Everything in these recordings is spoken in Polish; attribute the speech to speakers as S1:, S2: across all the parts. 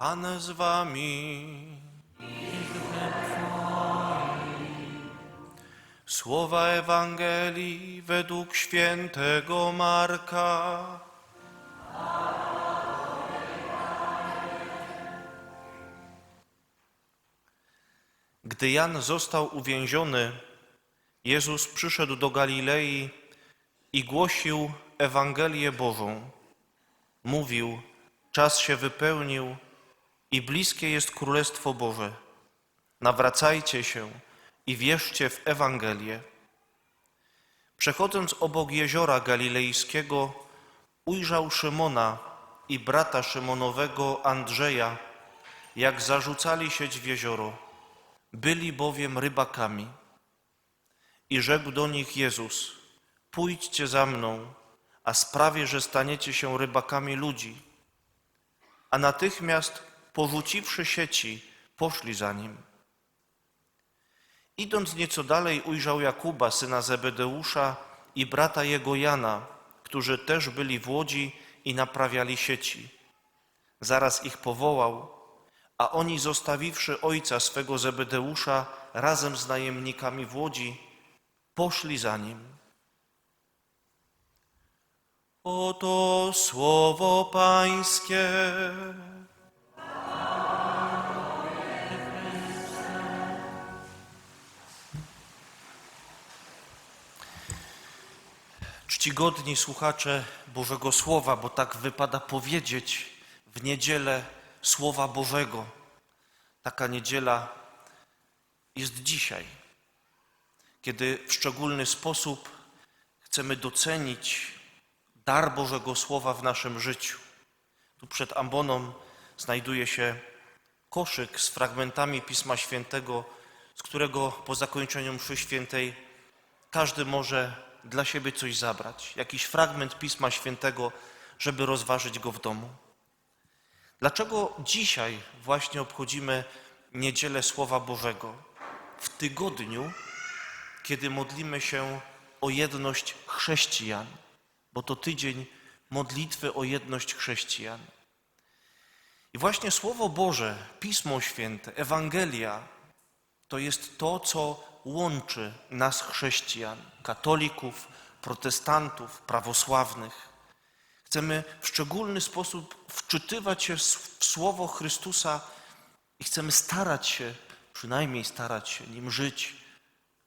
S1: Pan z wami. Słowa Ewangelii według świętego Marka. Gdy Jan został uwięziony, Jezus przyszedł do Galilei i głosił Ewangelię Bożą. Mówił: Czas się wypełnił i bliskie jest Królestwo Boże. Nawracajcie się i wierzcie w Ewangelię. Przechodząc obok jeziora galilejskiego, ujrzał Szymona i brata Szymonowego Andrzeja, jak zarzucali sieć w jezioro. Byli bowiem rybakami. I rzekł do nich Jezus: Pójdźcie za mną, a sprawię, że staniecie się rybakami ludzi. A natychmiast, porzuciwszy sieci, poszli za nim. Idąc nieco dalej, ujrzał Jakuba, syna Zebedeusza, i brata jego Jana, którzy też byli w łodzi i naprawiali sieci. Zaraz ich powołał, a oni, zostawiwszy ojca swego Zebedeusza razem z najemnikami w łodzi, poszli za nim. Oto słowo Pańskie. Czcigodni słuchacze Bożego Słowa, bo tak wypada powiedzieć w niedzielę Słowa Bożego. Taka niedziela jest dzisiaj, kiedy w szczególny sposób chcemy docenić dar Bożego Słowa w naszym życiu. Tu przed amboną znajduje się koszyk z fragmentami Pisma Świętego, z którego po zakończeniu mszy świętej każdy może dla siebie coś zabrać, jakiś fragment Pisma Świętego, żeby rozważyć go w domu. Dlaczego dzisiaj właśnie obchodzimy Niedzielę Słowa Bożego? W tygodniu, kiedy modlimy się o jedność chrześcijan, bo to tydzień modlitwy o jedność chrześcijan. I właśnie Słowo Boże, Pismo Święte, Ewangelia to jest to, co łączy nas chrześcijan, katolików, protestantów, prawosławnych. Chcemy w szczególny sposób wczytywać się w Słowo Chrystusa i chcemy starać się, przynajmniej starać się nim żyć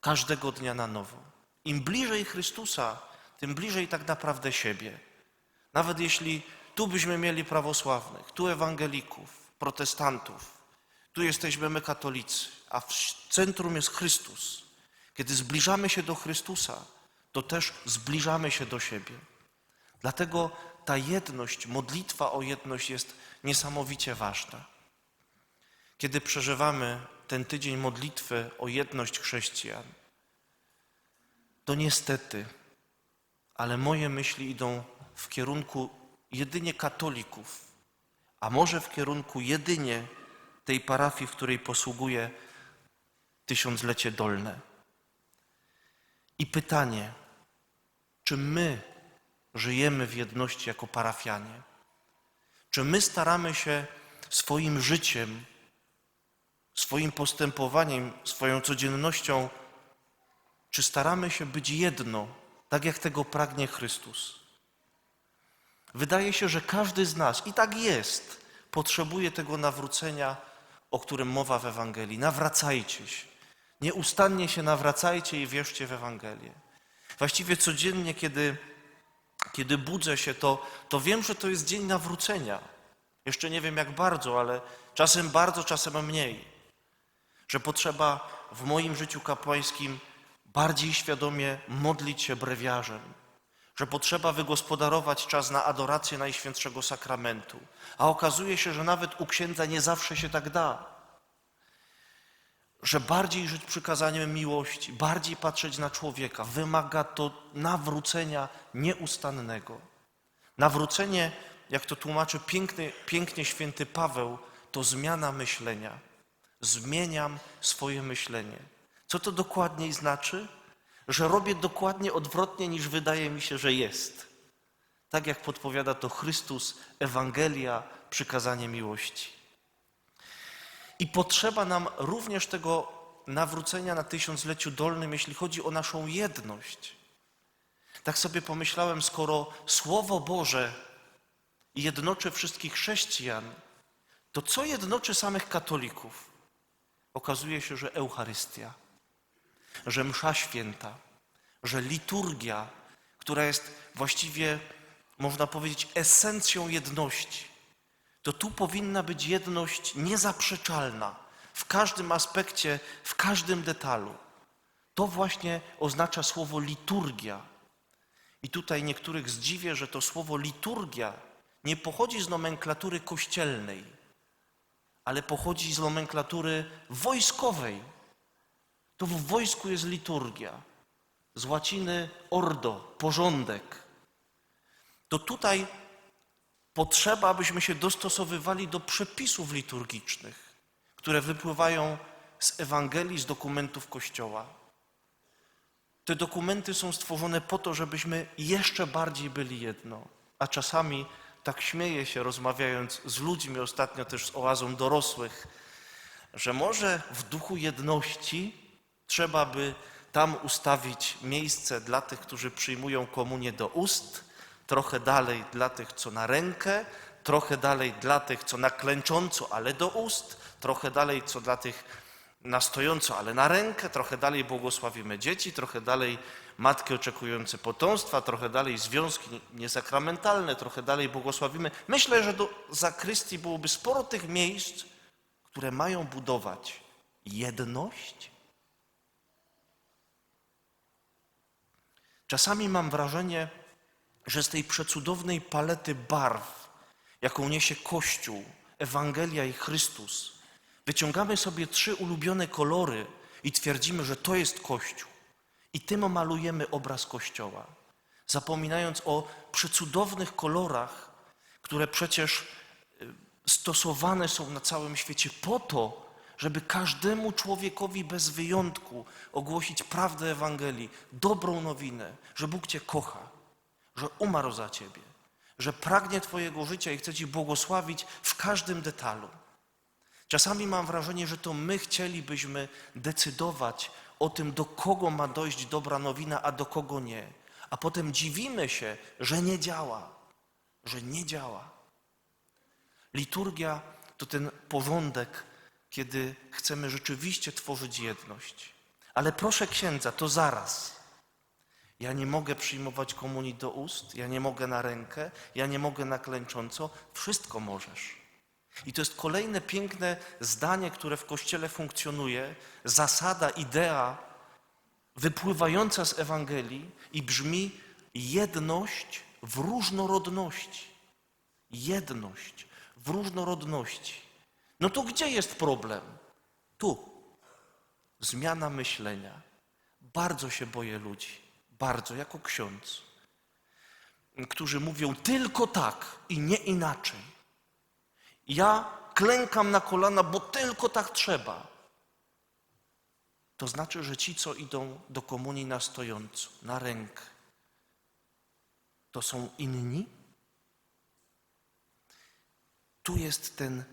S1: każdego dnia na nowo. Im bliżej Chrystusa, tym bliżej tak naprawdę siebie. Nawet jeśli tu byśmy mieli prawosławnych, tu ewangelików, protestantów, tu jesteśmy my katolicy, a w centrum jest Chrystus. Kiedy zbliżamy się do Chrystusa, to też zbliżamy się do siebie. Dlatego ta jedność, modlitwa o jedność jest niesamowicie ważna. Kiedy przeżywamy ten tydzień modlitwy o jedność chrześcijan, to niestety, ale moje myśli idą w kierunku jedynie katolików, a może w kierunku jedynie tej parafii, w której posługuje tysiąclecie dolne. I pytanie, czy my żyjemy w jedności jako parafianie? Czy my staramy się swoim życiem, swoim postępowaniem, swoją codziennością, czy staramy się być jedno, tak jak tego pragnie Chrystus? Wydaje się, że każdy z nas, i tak jest, potrzebuje tego nawrócenia, o którym mowa w Ewangelii. Nawracajcie się. Nieustannie się nawracajcie i wierzcie w Ewangelię. Właściwie codziennie, kiedy, kiedy budzę się, to, to wiem, że to jest dzień nawrócenia. Jeszcze nie wiem jak bardzo, ale czasem bardzo, czasem mniej. Że potrzeba w moim życiu kapłańskim bardziej świadomie modlić się brewiarzem. Że potrzeba wygospodarować czas na adorację Najświętszego Sakramentu. A okazuje się, że nawet u księdza nie zawsze się tak da że bardziej żyć przykazaniem miłości, bardziej patrzeć na człowieka, wymaga to nawrócenia nieustannego. Nawrócenie, jak to tłumaczy piękny, pięknie święty Paweł, to zmiana myślenia. Zmieniam swoje myślenie. Co to dokładniej znaczy? Że robię dokładnie odwrotnie niż wydaje mi się, że jest. Tak jak podpowiada to Chrystus, Ewangelia, przykazanie miłości. I potrzeba nam również tego nawrócenia na tysiącleciu dolnym, jeśli chodzi o naszą jedność. Tak sobie pomyślałem, skoro Słowo Boże jednoczy wszystkich chrześcijan, to co jednoczy samych katolików? Okazuje się, że Eucharystia, że Msza Święta, że liturgia, która jest właściwie, można powiedzieć, esencją jedności. To tu powinna być jedność niezaprzeczalna w każdym aspekcie, w każdym detalu. To właśnie oznacza słowo liturgia. I tutaj niektórych zdziwię, że to słowo liturgia nie pochodzi z nomenklatury kościelnej, ale pochodzi z nomenklatury wojskowej. To w wojsku jest liturgia. Z łaciny ordo, porządek. To tutaj potrzeba, abyśmy się dostosowywali do przepisów liturgicznych, które wypływają z Ewangelii, z dokumentów Kościoła. Te dokumenty są stworzone po to, żebyśmy jeszcze bardziej byli jedno. A czasami tak śmieję się, rozmawiając z ludźmi, ostatnio też z oazą dorosłych, że może w duchu jedności trzeba by tam ustawić miejsce dla tych, którzy przyjmują komunię do ust, trochę dalej dla tych, co na rękę, trochę dalej dla tych, co na klęcząco, ale do ust, trochę dalej, co dla tych na stojąco, ale na rękę, trochę dalej błogosławimy dzieci, trochę dalej matki oczekujące potomstwa, trochę dalej związki niesakramentalne, trochę dalej błogosławimy. Myślę, że do zakrystii byłoby sporo tych miejsc, które mają budować jedność. Czasami mam wrażenie, że z tej przecudownej palety barw, jaką niesie Kościół, Ewangelia i Chrystus, wyciągamy sobie trzy ulubione kolory i twierdzimy, że to jest Kościół. I tym malujemy obraz Kościoła, zapominając o przecudownych kolorach, które przecież y, stosowane są na całym świecie po to, żeby każdemu człowiekowi bez wyjątku ogłosić prawdę Ewangelii, dobrą nowinę, że Bóg Cię kocha, że umarł za Ciebie, że pragnie Twojego życia i chce Ci błogosławić w każdym detalu. Czasami mam wrażenie, że to my chcielibyśmy decydować o tym, do kogo ma dojść dobra nowina, a do kogo nie. A potem dziwimy się, że nie działa, że nie działa. Liturgia to ten porządek, kiedy chcemy rzeczywiście tworzyć jedność. Ale proszę księdza, to zaraz. Ja nie mogę przyjmować komunii do ust, ja nie mogę na rękę, ja nie mogę na klęcząco. Wszystko możesz. I to jest kolejne piękne zdanie, które w Kościele funkcjonuje, zasada, idea wypływająca z Ewangelii i brzmi jedność w różnorodności. Jedność w różnorodności. No to gdzie jest problem? Tu. Zmiana myślenia. Bardzo się boję ludzi, bardzo, jako ksiądz, którzy mówią tylko tak i nie inaczej. Ja klękam na kolana, bo tylko tak trzeba. To znaczy, że ci, co idą do komunii na stojąco, na rękę, to są inni? Tu jest ten,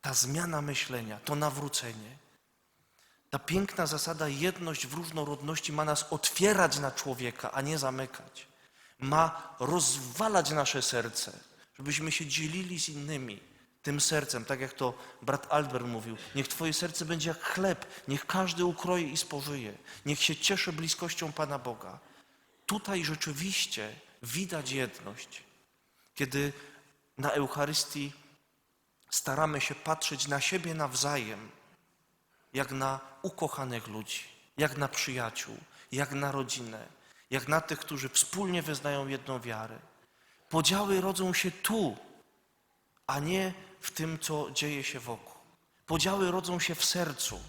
S1: ta zmiana myślenia, to nawrócenie. Ta piękna zasada jedność w różnorodności ma nas otwierać na człowieka, a nie zamykać. Ma rozwalać nasze serce, żebyśmy się dzielili z innymi tym sercem, tak jak to brat Albert mówił. Niech Twoje serce będzie jak chleb, niech każdy ukroi i spożyje. Niech się cieszy bliskością Pana Boga. Tutaj rzeczywiście widać jedność, kiedy na Eucharystii staramy się patrzeć na siebie nawzajem, jak na ukochanych ludzi, jak na przyjaciół, jak na rodzinę, jak na tych, którzy wspólnie wyznają jedną wiarę. Podziały rodzą się tu, a nie w tym, co dzieje się wokół. Podziały rodzą się w sercu.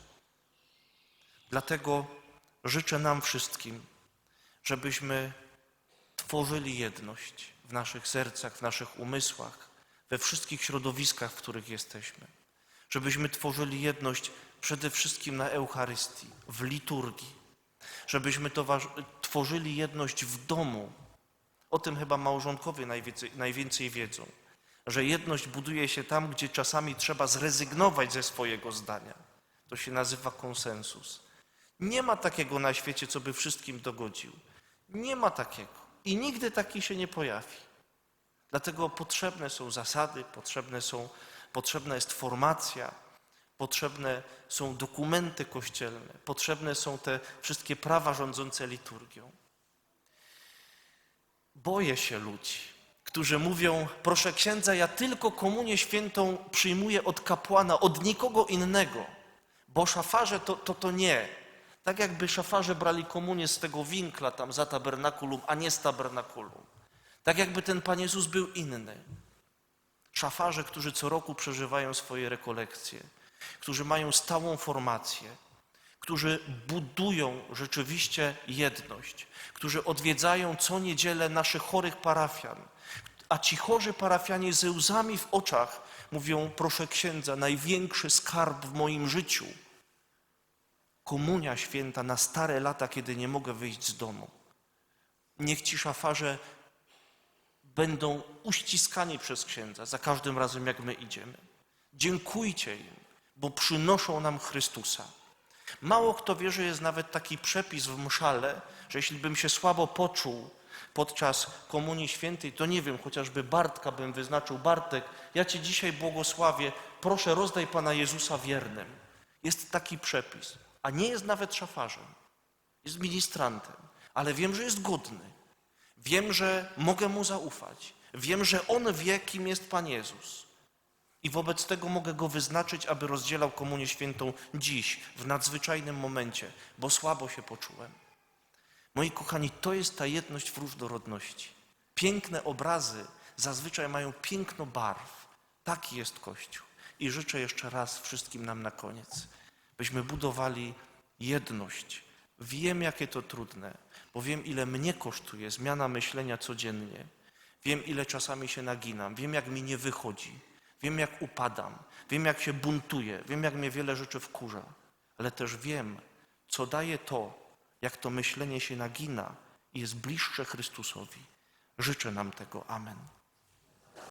S1: Dlatego życzę nam wszystkim, żebyśmy tworzyli jedność w naszych sercach, w naszych umysłach, we wszystkich środowiskach, w których jesteśmy. Żebyśmy tworzyli jedność przede wszystkim na Eucharystii, w liturgii. Żebyśmy tworzyli jedność w domu. O tym chyba małżonkowie najwięcej, najwięcej wiedzą że jedność buduje się tam, gdzie czasami trzeba zrezygnować ze swojego zdania. To się nazywa konsensus. Nie ma takiego na świecie, co by wszystkim dogodził. Nie ma takiego. I nigdy taki się nie pojawi. Dlatego potrzebne są zasady, potrzebne są, potrzebna jest formacja, potrzebne są dokumenty kościelne, potrzebne są te wszystkie prawa rządzące liturgią. Boję się ludzi, którzy mówią: Proszę księdza, ja tylko komunię świętą przyjmuję od kapłana, od nikogo innego, bo szafarze to, to, to nie. Tak jakby szafarze brali komunię z tego winkla tam za tabernakulum, a nie z tabernakulum. Tak jakby ten Pan Jezus był inny. Szafarze, którzy co roku przeżywają swoje rekolekcje, którzy mają stałą formację, którzy budują rzeczywiście jedność, którzy odwiedzają co niedzielę naszych chorych parafian, a ci chorzy parafianie ze łzami w oczach mówią: Proszę księdza, największy skarb w moim życiu komunia święta na stare lata, kiedy nie mogę wyjść z domu. Niech ci szafarze będą uściskani przez księdza za każdym razem, jak my idziemy. Dziękujcie im, bo przynoszą nam Chrystusa. Mało kto wie, że jest nawet taki przepis w mszale, że jeśli bym się słabo poczuł podczas Komunii Świętej, to nie wiem, chociażby Bartka bym wyznaczył. Bartek, ja Cię dzisiaj błogosławię, proszę rozdaj Pana Jezusa wiernym. Jest taki przepis, a nie jest nawet szafarzem. Jest ministrantem, ale wiem, że jest godny. Wiem, że mogę Mu zaufać. Wiem, że On wie, kim jest Pan Jezus. I wobec tego mogę Go wyznaczyć, aby rozdzielał Komunię Świętą dziś, w nadzwyczajnym momencie, bo słabo się poczułem. Moi kochani, to jest ta jedność w różnorodności. Piękne obrazy zazwyczaj mają piękno barw. Taki jest Kościół. I życzę jeszcze raz wszystkim nam na koniec, byśmy budowali jedność. Wiem, jakie to trudne, bo wiem, ile mnie kosztuje zmiana myślenia codziennie. Wiem, ile czasami się naginam, wiem, jak mi nie wychodzi, wiem, jak upadam, wiem, jak się buntuję, wiem, jak mnie wiele rzeczy wkurza, ale też wiem, co daje to, jak to myślenie się nagina i jest bliższe Chrystusowi. Życzę nam tego. Amen.